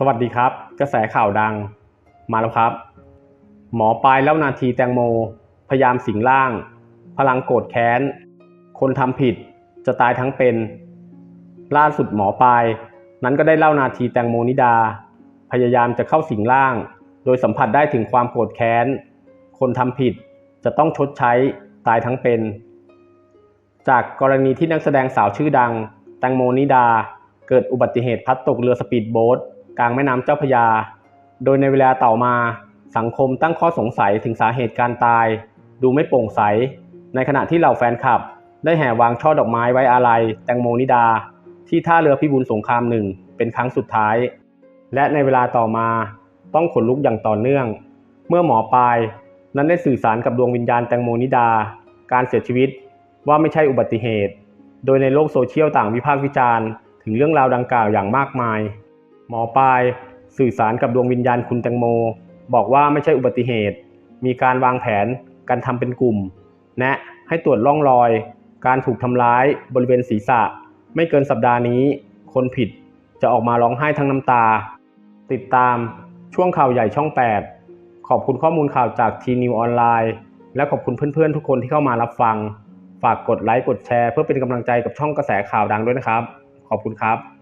สวัสดีครับ กระแสข่าวดังมาแล้วครับ หมอปลายแล้วนาทีแตงโม พยายามสิงร่าง พลังโกรธแค้น คนทำผิดจะตายทั้งเป็น ล่าสุดหมอปลาย นั้นก็ได้เล่านาทีแตงโมนิดา พยายามจะเข้าสิงร่าง โดยสัมผัสได้ถึงความโกรธแค้น คนทำผิดจะต้องชดใช้ตายทั้งเป็น จากกรณีที่นักแสดงสาวชื่อดัง แตงโมนิดา เกิดอุบัติเหตุพัดตกเรือสปีดโบ๊ท กลางแม่น้ำเจ้าพยา โดยในเวลาต่อมาสังคมตั้งข้อสงสัยถึงสาเหตุการตาย ดูไม่โปร่งใส ในขณะที่เหล่าแฟนคลับ ได้แห่วางช่อดอกไม้ไว้อาลัยแตงโมนิดา ที่ท่าเรือพิบูลสงครามหนึ่งเป็นครั้งสุดท้าย และในเวลาต่อมาต้องขนลุกอย่างต่อเนื่อง เมื่อหมอปลาย นั้นได้สื่อสารกับดวงวิญญาณแตงโมนิดา การเสียชีวิตว่าไม่ใช่อุบัติเหตุ โดยในโลกโซเชียลต่างวิพากษ์วิจารณ์ ถึงเรื่องราวดังกล่าวอย่างมากมาย หมอปลายสื่อสารกับดวงวิญญาณคุณแตงโม บอกว่าไม่ใช่อุบัติเหตุ มีการวางแผนการทำเป็นกลุ่ม แนะให้ตรวจร่องรอย การถูกทำร้ายบริเวณศีรษะ ไม่เกินสัปดาห์นี้ คนผิดจะออกมาร้องไห้ทั้งน้ำตา ติดตามช่วงข่าวใหญ่ช่อง 8 ขอบคุณข้อมูลข่าวจากทีนิวออนไลน์ และขอบคุณเพื่อนๆ ทุกคนที่เข้ามารับฟัง ฝากกดไลค์กดแชร์ เพื่อเป็นกำลังใจกับช่องกระแสข่าวดังด้วยนะครับ ขอบคุณครับ